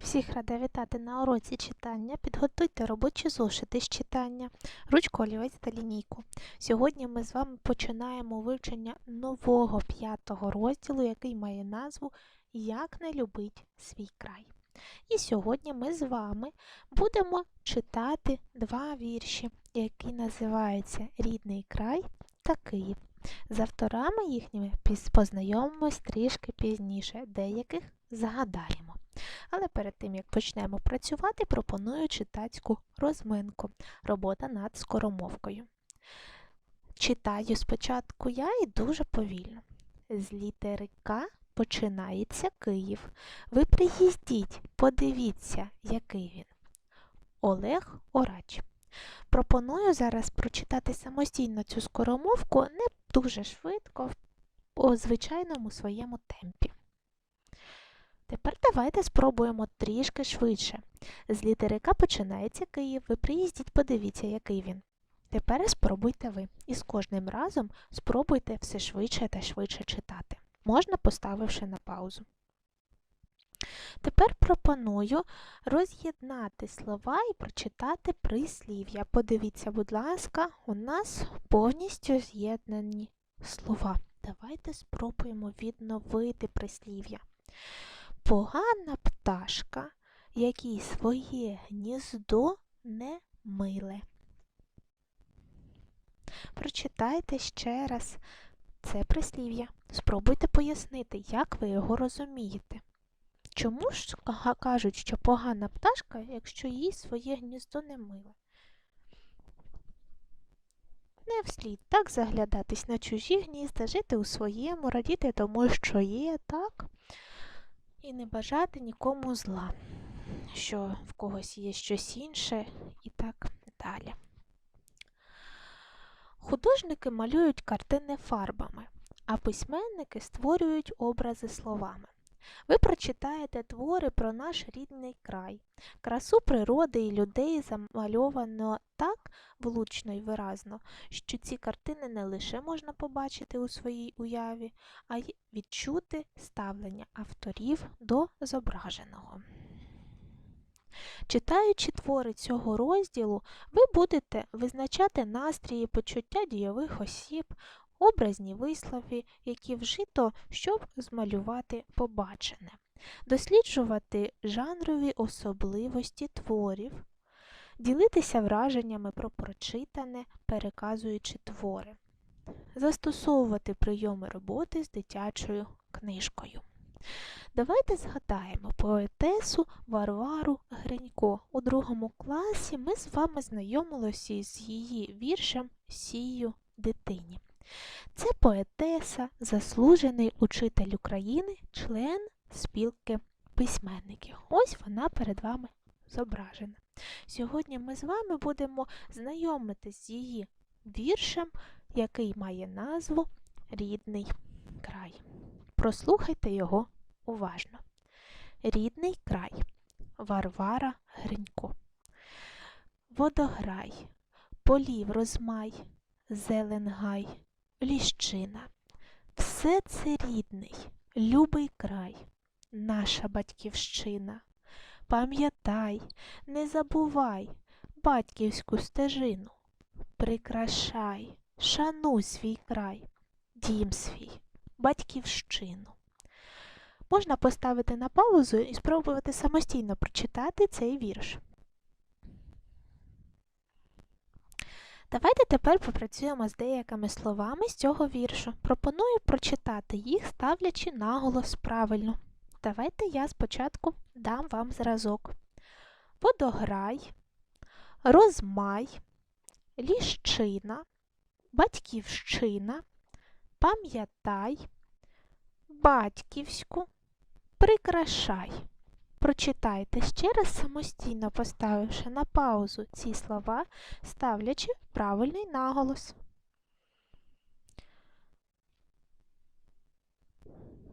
Всіх рада вітати на уроці читання. Підготуйте робочі зошити з читання, ручку, олівець та лінійку. Сьогодні ми з вами починаємо вивчення нового п'ятого розділу, який має назву Як не любить свій край. І сьогодні ми з вами будемо читати два вірші, які називаються Рідний край та Київ. З авторами їхніми познайомимось трішки пізніше, деяких згадаємо. Але перед тим як почнемо працювати, пропоную читацьку розминку. Робота над скоромовкою. Читаю спочатку я і дуже повільно. З літери К починається Київ. Ви приїздіть, подивіться, який він. ОлегОрач. Пропоную зараз прочитати самостійно цю скоромовку не дуже швидко, у звичайному своєму темпі. Тепер давайте спробуємо трішки швидше. З літери К починається Київ. Ви приїздіть, подивіться, який він. Тепер спробуйте ви. І з кожним разом спробуйте все швидше та швидше читати. Можна поставивши на паузу. Тепер пропоную роз'єднати слова і прочитати прислів'я. Подивіться, будь ласка, у нас повністю з'єднані слова. Давайте спробуємо відновити прислів'я. Погана пташка, якій своє гніздо не миле. Прочитайте ще раз це прислів'я. Спробуйте пояснити, як ви його розумієте. Чому ж кажуть, що погана пташка, якщо їй своє гніздо не миле? Не вслід так заглядатись на чужі гнізда, жити у своєму, радіти тому, що є, так? І не бажати нікому зла, що в когось є щось інше і так далі. Художники малюють картини фарбами, а письменники створюють образи словами. Ви прочитаєте твори про наш рідний край, красу природи і людей замальовано так влучно і виразно, що ці картини не лише можна побачити у своїй уяві, а й відчути ставлення авторів до зображеного. Читаючи твори цього розділу, ви будете визначати настрії, почуття дійових осіб, образні вислови, які вжито, щоб змалювати побачене, досліджувати жанрові особливості творів, ділитися враженнями про прочитане, переказуючи твори, застосовувати прийоми роботи з дитячою книжкою. Давайте згадаємо поетесу Варвару Гринько. У другому класі ми з вами знайомилися з її віршем Сію дитині. Це поетеса, заслужений учитель України, член спілки письменників. Ось вона перед вами зображена. Сьогодні ми з вами будемо знайомитись з її віршем, який має назву Рідний край. Прослухайте його уважно. Рідний край. Варвара Гринько. Водограй, полів розмай, зелен гай, ліщина. Все це рідний, любий край, наша батьківщина. Пам'ятай, не забувай батьківську стежину. Прикрашай, шануй свій край, дім свій, батьківщину. Можна поставити на паузу і спробувати самостійно прочитати цей вірш. Давайте тепер попрацюємо з деякими словами з цього віршу. Пропоную прочитати їх, ставлячи наголос правильно. Давайте я спочатку дам вам зразок. Водограй, розмай, ліщина, батьківщина, пам'ятай, батьківську, прикрашай. Прочитайте ще раз самостійно поставивши на паузу ці слова, ставлячи правильний наголос.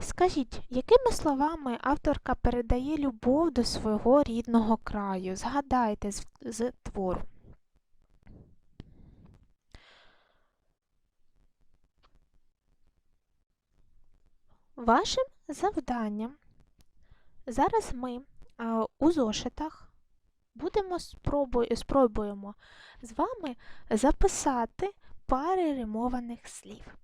Скажіть, якими словами авторка передає любов до свого рідного краю? Згадайте з, з твору. Вашим завданням зараз ми е, у зошитах будемо спробу- спробуємо з вами записати пари римованих слів.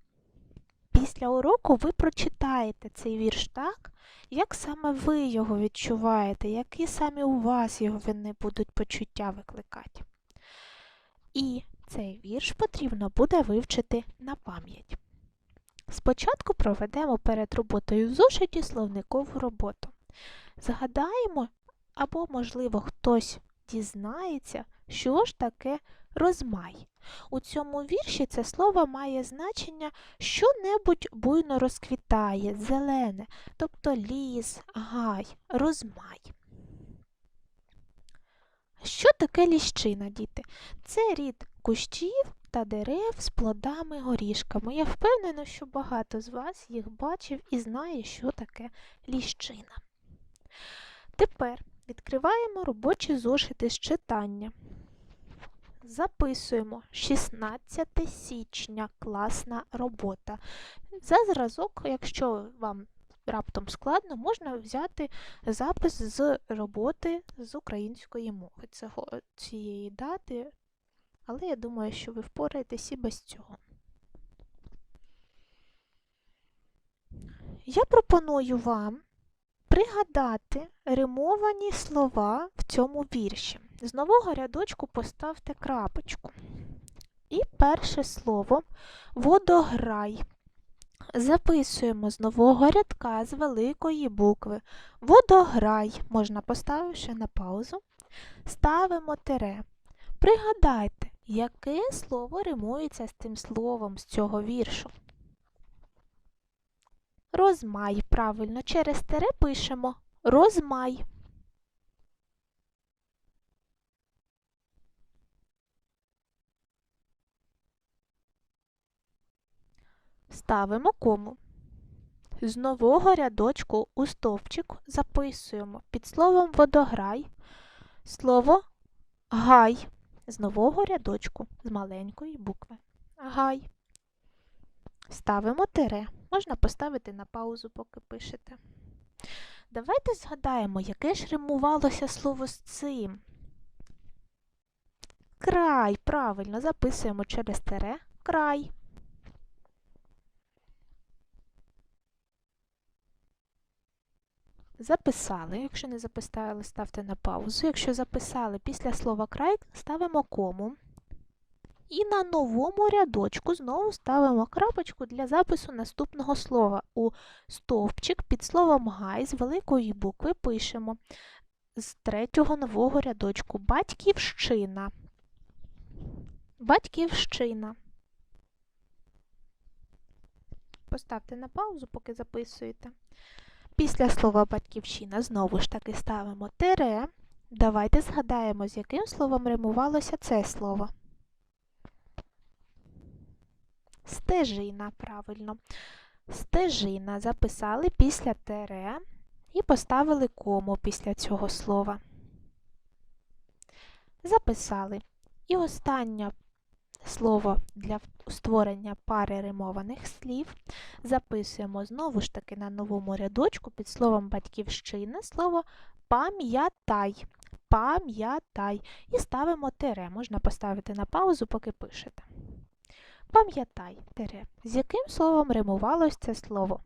Після уроку ви прочитаєте цей вірш так, як саме ви його відчуваєте, які саме у вас його вони будуть почуття викликати. І цей вірш потрібно буде вивчити на пам'ять. Спочатку проведемо перед роботою в зошиті словникову роботу. Згадаємо, або, можливо, хтось дізнається, що ж таке розмай. У цьому вірші це слово має значення що-небудь буйно розквітає, зелене, тобто ліс, гай, розмай. Що таке ліщина, діти? Це рід кущів та дерев з плодами горішками. Я впевнена, що багато з вас їх бачив і знає, що таке ліщина. Тепер відкриваємо робочі зошити з читання. Записуємо 16 січня класна робота. За зразок, якщо вам раптом складно, можна взяти запис з роботи з української мови цього, цієї дати, але я думаю, що ви впораєтесь і без цього. Я пропоную вам пригадати римовані слова в цьому вірші. З нового рядочку поставте крапочку. І перше слово водограй. Записуємо з нового рядка з великої букви. Водограй можна поставивши на паузу. Ставимо тире. Пригадайте, яке слово римується з тим словом з цього віршу. Розмай. Правильно, через тире пишемо розмай. Ставимо кому. З нового рядочку у стовпчик записуємо під словом водограй слово гай з нового рядочку з маленької букви. Гай. Ставимо тире. Можна поставити на паузу, поки пишете. Давайте згадаємо, яке ж римувалося слово з цим. Край. Правильно, записуємо через тире край. Записали. Якщо не записали, ставте на паузу. Якщо записали після слова край, ставимо кому. І на новому рядочку знову ставимо крапочку для запису наступного слова. У стовпчик під словом гай з великої букви пишемо з третього нового рядочку батьківщина. Батьківщина. Поставте на паузу, поки записуєте. Після слова батьківщина знову ж таки ставимо тире. Давайте згадаємо, з яким словом римувалося це слово. Стежина, правильно. Стежина записали після тире і поставили кому після цього слова. Записали. І останнє слово для створення пари римованих слів записуємо знову ж таки на новому рядочку під словом батьківщина слово пам'ятай. Пам'ятай. І ставимо тире. Можна поставити на паузу, поки пишете. Пам'ятай тире. З яким словом римувалось це слово?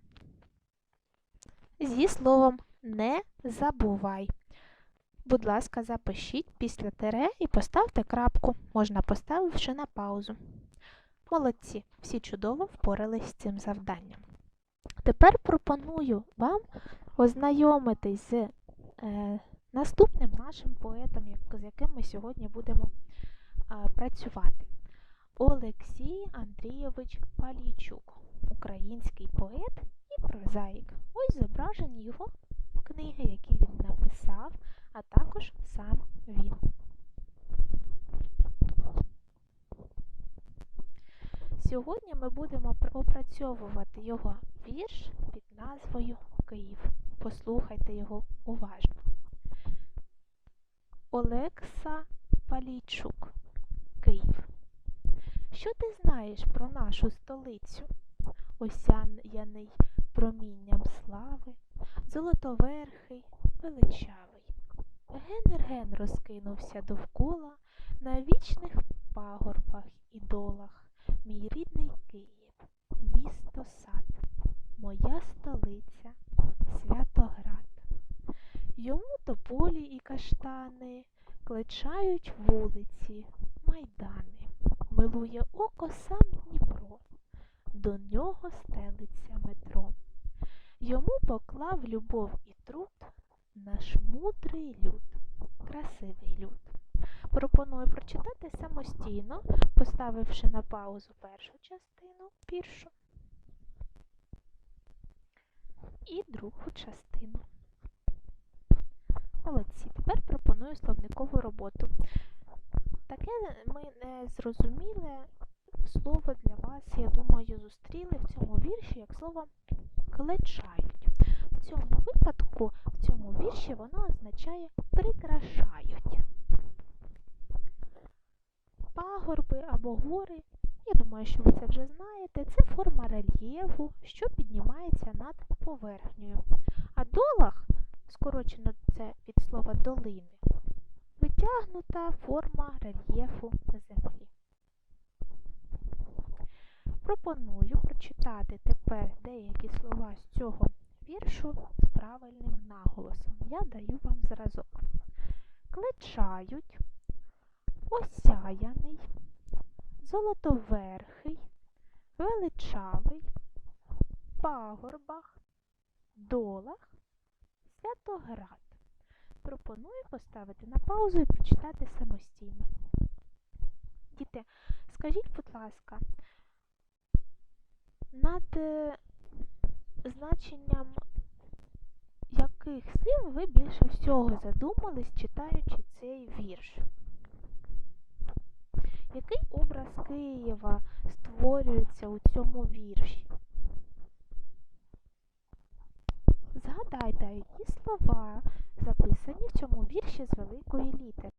Зі словом не забувай. Будь ласка, запишіть після тире і поставте крапку. Можна поставивши на паузу. Молодці, всі чудово впорались з цим завданням. Тепер пропоную вам ознайомитись з е, наступним нашим поетом, з яким ми сьогодні будемо е, працювати. Олексій Андрійович Палійчук, український поет і прозаїк. Ось зображені його книги, які він написав, а також сам він. Сьогодні ми будемо опрацьовувати його вірш під назвою Київ. Послухайте його уважно. Олекса Палійчук, Київ. Що ти знаєш про нашу столицю? Осяяний промінням слави, золотоверхий, величавий. Ген-ген розкинувся довкола на вічних пагорбах і долах. Мій рідний Київ, місто сад, моя столиця, Святоград. Йому тополі і каштани кличають вулиці, майдани, милує око сам Дніпро, до нього стелиться метро. Йому поклав любов і труд наш мудрий люд, красивий люд. Пропоную прочитати самостійно, поставивши на паузу першу частину віршу і другу частину. Молодці. Тепер пропоную словникову роботу. Таке ми незрозуміле слово для вас, я думаю, зустріли в цьому вірші як слово клечають. В цьому випадку, в цьому вірші воно означає прикрашають. Пагорби або гори, я думаю, що ви це вже знаєте, це форма рельєфу, що піднімається над поверхнею. А долах, скорочено це від слова долини, витягнута форма рельєфу землі. Пропоную прочитати тепер деякі слова з цього віршу з правильним наголосом. Я даю вам зразок. Клечають, осяяний, золотоверхий, величавий, пагорбах, долах, святоград. Пропоную поставити на паузу і прочитати самостійно. Діти, скажіть, будь ласка, над е, значенням яких слів ви більше всього задумались, читаючи цей вірш? Який образ Києва створюється у цьому вірші? Згадайте, які слова записані в цьому вірші з великої літери.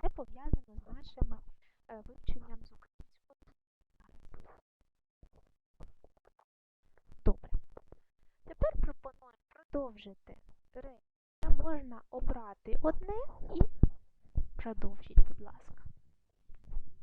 Це пов'язано з нашим е, вивченням з української. Добре. Тепер пропоную продовжити речення. Можна обрати одне і продовжіть, будь ласка.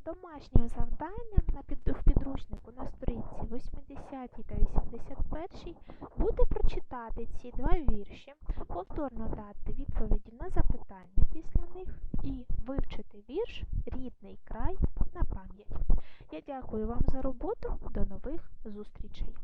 Домашнім завданням на під, в підручнику на сторінці 80 та 81 буде прочитати ці два вірші, повторно дати відповіді на запитання після них і вивчити вірш Рідний край на пам'ять. Я дякую вам за роботу. До нових зустрічей!